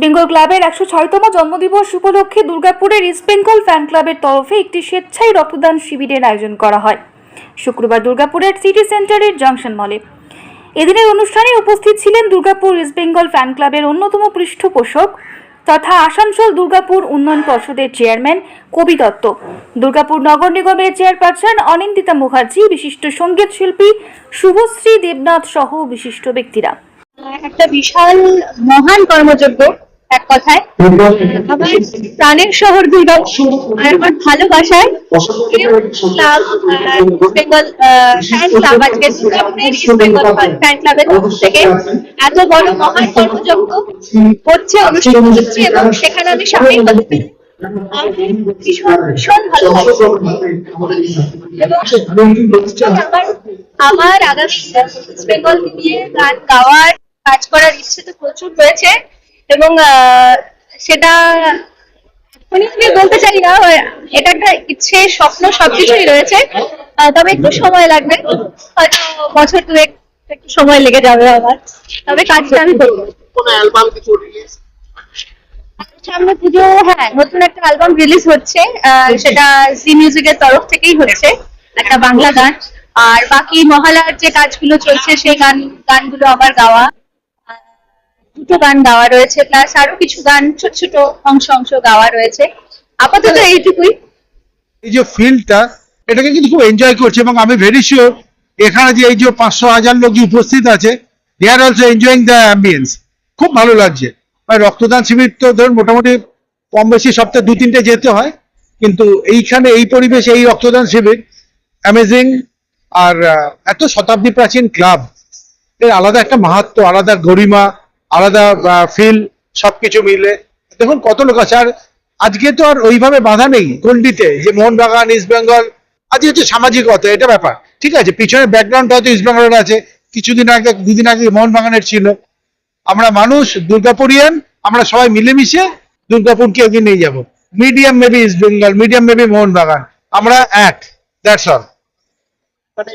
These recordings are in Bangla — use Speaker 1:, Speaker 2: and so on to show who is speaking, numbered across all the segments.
Speaker 1: ক্লাবের একশো ছয়তম জন্মদিবস উপলক্ষে দুর্গাপুরের ইস্ট বেঙ্গল ফ্যান ক্লাবের তরফে একটি স্বেচ্ছায় রক্তদান শিবিরের আয়োজন করা হয়। শুক্রবার দুর্গাপুরের সিটি সেন্টারের জংশন মলে। এদিনের অনুষ্ঠানে উপস্থিত ছিলেন দুর্গাপুর ইস্ট বেঙ্গল ফ্যান ক্লাবের অন্যতম পৃষ্ঠপোষক তথা আসানসোল দুর্গাপুর উন্নয়ন পর্ষদের চেয়ারম্যান কবি দত্ত। দুর্গাপুর নগর নিগমের চেয়ারপারসন অনিন্দিতা মুখার্জি, বিশিষ্ট সংগীত শিল্পী শুভশ্রী দেবনাথ সহ বিশিষ্ট ব্যক্তিরা।
Speaker 2: একটা বিশাল মহান কর্মযজ্ঞ। এক কথায়। আমার প্রাণের শহর দুর্গাপুর আর আমার ভালোবাসায় বেঙ্গল ফ্যান ক্লাব আজকে বেঙ্গল ফ্যান ক্লাবের থেকে। এত বড় মহান কর্মযজ্ঞ হচ্ছে অনুষ্ঠিত হচ্ছে এবং সেখানে আমি সামিল হতে আমার আগামী বেঙ্গলকে নিয়ে গান গাওয়ার কাজ করার ইচ্ছে তো প্রচুর রয়েছে। এবং আহ, সেটা এখনই বলতে চাই না এটা একটা ইচ্ছে স্বপ্ন সবকিছুই রয়েছে। তবে একটু সময় লাগবে। হয়তো বছর দুয়েক একটু সময় লেগে যাবে আমার। তবে কাজটা আমি করব।
Speaker 3: কোনো অ্যালবাম কিছু রিলিজ
Speaker 2: সামনে পুজো হ্যাঁ নতুন একটা অ্যালবাম রিলিজ হচ্ছে। আহ, সেটা জি মিউজিকের তরফ থেকেই হচ্ছে একটা বাংলা গান। আর বাকি মহালয়ার যে কাজগুলো চলছে সেই গান গানগুলো আবার গাওয়া। দুটো গান গাওয়া রয়েছে, প্লাস আরও কিছু গান, ছোট ছোট অংশ অংশ গাওয়া রয়েছে। আপাতত এইটুকুই।
Speaker 4: এই যে ফিল্ডটা, এটাকে কিন্তু খুব এনজয় করছে এবং আমি ভেরি শিওর এখানে যে এই যে পাঁচশো হাজার লোক যে উপস্থিত আছে they are also enjoying the ambience খুব ভালো লাগছে। আর রক্তদান শিবির তো ধরুন মোটামুটি কম বেশি সপ্তাহে দু তিনটে যেতে হয়, কিন্তু এইখানে এই পরিবেশে, এই রক্তদান শিবির অ্যামেজিং আর এত শতাব্দী প্রাচীন ক্লাব এর আলাদা একটা মাহাত্ম আলাদা গরিমা আলাদা ফিল সবকিছু মিলে। দেখুন কত লোক আছে। আর আজকে তো আর ওইভাবে বাধা নেই গন্ডিতে যে মোহনবাগান ইস্ট বেঙ্গল আজকে হচ্ছে সামাজিকতা এটা ব্যাপার। ঠিক আছে পিছনে ব্যাকগ্রাউন্ড হয়তো ইস্ট বেঙ্গলের আছে কিছুদিন আগে দুদিন আগে মোহনবাগানের ছিল। আমরা মানুষ দুর্গাপুরিয়ান আমরা সবাই মিলেমিশে দুর্গাপুরকে এগিয়ে নিয়ে যাব। Medium maybe East Bengal medium maybe Mohun Bagan. আমরা এক দ্যাটস অল
Speaker 3: মানে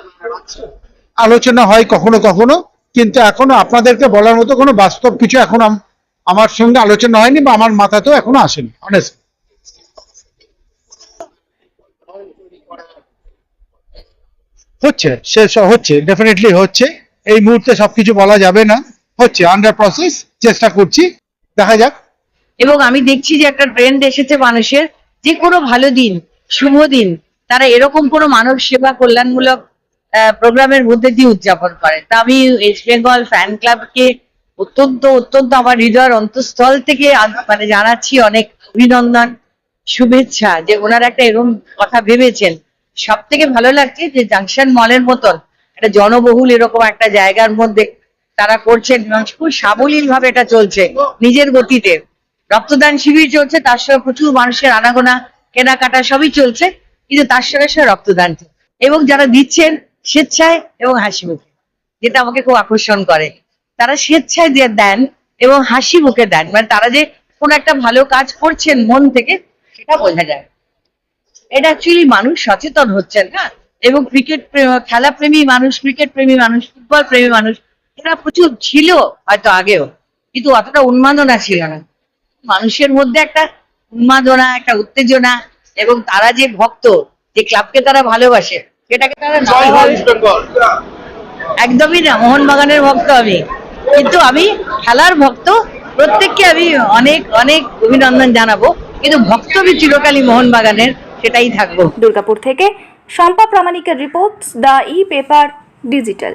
Speaker 3: আপনারা? রাখছেন
Speaker 4: আলোচনা হয় কখনো কখনো। কিন্তু এখনও আপনাদেরকে বলার মতো কোনো বাস্তব কিছু এখন আমার সঙ্গে আলোচনা হয়নি বা আমার মাথাতেও এখনও আসেনি অনেস্ট হচ্ছে, সে হচ্ছে ডেফিনেটলি হচ্ছে। এই মুহূর্তে সবকিছু বলা যাবে না। হচ্ছে আন্ডার প্রসেস চেষ্টা করছি। দেখা যাক।
Speaker 5: এবং আমি দেখছি যে একটা ট্রেন্ড এসেছে মানুষের, যে কোনো ভালো দিন, শুভ দিন, তারা এরকম কোনো মানব সেবা কল্যাণমূলক প্রোগ্রামের মধ্যে দিয়ে উদযাপন করে তা আমি ওয়েস্ট বেঙ্গল ফ্যান ক্লাবকে অত্যন্ত অত্যন্ত আমার হৃদয়ের অন্তঃস্থল থেকে মানে জানাচ্ছি অনেক অভিনন্দন, শুভেচ্ছা, যে ওনারা একটা এরকম কথা ভেবেছেন। সব থেকে ভালো লাগছে যে জাংশন মলের মতন একটা জনবহুল এরকম একটা জায়গার মধ্যে তারা করছেন খুব সাবলীল ভাবে এটা চলছে নিজের গতিতে। রক্তদান শিবির চলছে, তার সঙ্গে প্রচুর মানুষের আনাগোনা, কেনাকাটা সবই চলছে, কিন্তু তার সঙ্গে সঙ্গে রক্তদান এবং যারা দিচ্ছেন স্বেচ্ছায় এবং হাসি মুখে, যেটা আমাকে খুব আকর্ষণ করে। তারা স্বেচ্ছায় দিয়ে দেন এবং হাসি মুখে দেন মানে তারা যে কোন একটা ভালো কাজ করছেন মন থেকে, সেটা বোঝা যায়। এটা অ্যাকচুয়ালি মানুষ সচেতন হচ্ছেন না এবং ক্রিকেট খেলা প্রেমী মানুষ ক্রিকেট প্রেমী মানুষ ফুটবল প্রেমী মানুষ, এরা প্রচুর ছিল হয়তো আগেও, কিন্তু অতটা উন্মাদনা ছিল না। মানুষের মধ্যে একটা উন্মাদনা, একটা উত্তেজনা, এবং তারা যে ভক্ত, যে ক্লাবকে তারা ভালোবাসে সেটাকে তারা একদমই না মোহনবাগানের ভক্ত আমি। কিন্তু আমি খেলার ভক্ত প্রত্যেককে আমি অনেক অনেক অভিনন্দন জানাব। কিন্তু ভক্ত আমি চিরকালই মোহনবাগানের সেটাই থাকব।
Speaker 1: দুর্গাপুর থেকে Shampa প্রামাণিকের report the E paper digital.